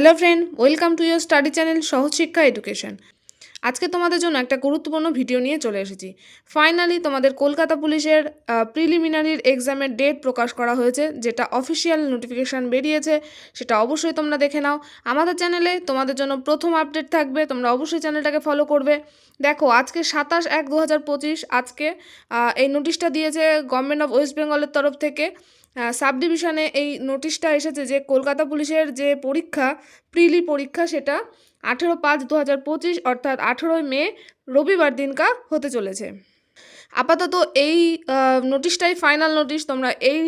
Hello friend, welcome to your study channel Sahaj Shiksha education. আজকে তোমাদের জন্য একটা গুরুত্বপূর্ণ ভিডিও নিয়ে চলে এসেছি। ফাইনালি তোমাদের কলকাতা পুলিশের প্রিলিমিনারির এক্সামের ডেট প্রকাশ করা হয়েছে, যেটা অফিসিয়াল নোটিফিকেশান বেরিয়েছে, সেটা অবশ্যই তোমরা দেখে নাও। আমাদের চ্যানেলে তোমাদের জন্য প্রথম আপডেট থাকবে, তোমরা অবশ্যই চ্যানেলটাকে ফলো করবে। দেখো, আজকে সাতাশ এক দু আজকে এই নোটিশটা দিয়েছে গভর্নমেন্ট অফ ওয়েস্ট বেঙ্গলের তরফ থেকে। সাব ডিভিশনে এই নোটিশটা এসেছে যে কলকাতা পুলিশের যে পরীক্ষা, প্রিলি পরীক্ষা সেটা আঠেরো পাঁচ দু হাজার পঁচিশ অর্থাৎ আঠেরোই মে রবিবার দিনকা হতে চলেছে। আপাতত এই নোটিশটাই ফাইনাল নোটিশ তোমরা এই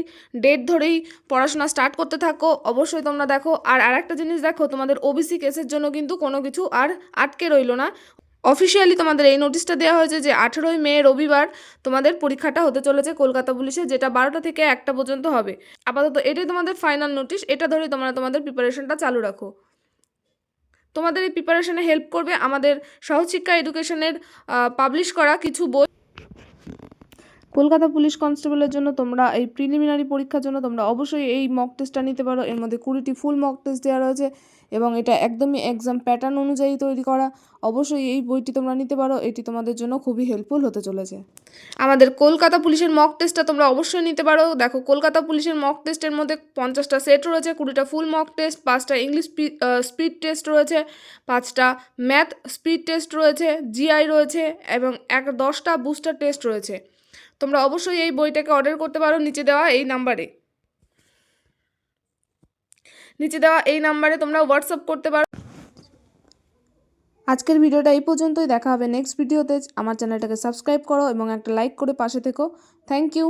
ডেট ধরেই পড়াশোনা স্টার্ট করতে থাকো, অবশ্যই তোমরা দেখো। আর আরেকটা জিনিস দেখো, তোমাদের ওবিসি কেসের জন্য কিন্তু কোনো কিছু আর আটকে রইল না। অফিসিয়ালি তোমাদের এই নোটিশটা দেওয়া হয়েছে যে আঠেরোই মে, রবিবার তোমাদের পরীক্ষাটা হতে চলেছে কলকাতা পুলিশে, যেটা বারোটা থেকে একটা পর্যন্ত হবে। আপাতত এটাই তোমাদের ফাইনাল নোটিশ এটা ধরেই তোমরা তোমাদের প্রিপারেশনটা চালু রাখো। তোমাদের এই প্রিপারেশনে হেল্প করবে আমাদের সহশিক্ষা এডুকেশনের পাবলিশ করা কিছু বই। কলকাতা পুলিশ কনস্টেবলের জন্য তোমরা এই প্রিলিমিনারি পরীক্ষার জন্য তোমরা অবশ্যই এই মক টেস্টটা নিতে পারো। এর মধ্যে কুড়িটি ফুল মক টেস্ট দেওয়া রয়েছে এবং এটা একদমই এক্সাম প্যাটার্ন অনুযায়ী তৈরি করা। অবশ্যই এই বইটি তোমরা নিতে পারো, এটি তোমাদের জন্য খুবই হেল্পফুল হতে চলেছে। আমাদের কলকাতা পুলিশের মক টেস্টটা তোমরা অবশ্যই নিতে পারো। দেখো, কলকাতা পুলিশের মক টেস্টের মধ্যে পঞ্চাশটা সেট রয়েছে, কুড়িটা ফুল মক টেস্ট পাঁচটা ইংলিশ স্পিড টেস্ট রয়েছে, পাঁচটা ম্যাথ স্পিড টেস্ট রয়েছে জিআই রয়েছে এবং এক দশটা বুস্টার টেস্ট রয়েছে। তোমরা অবশ্যই এই বইটাকে অর্ডার করতে পারো নিচে দেওয়া এই নাম্বারে নিচে দেওয়া এই নাম্বারে তোমরা হোয়াটসঅ্যাপ করতে পারো। আজকের ভিডিওটা এই পর্যন্তই। দেখা হবে নেক্সট ভিডিওতে আমার চ্যানেলটাকে সাবস্ক্রাইব করো এবং একটা লাইক করে পাশে থেকো। Thank you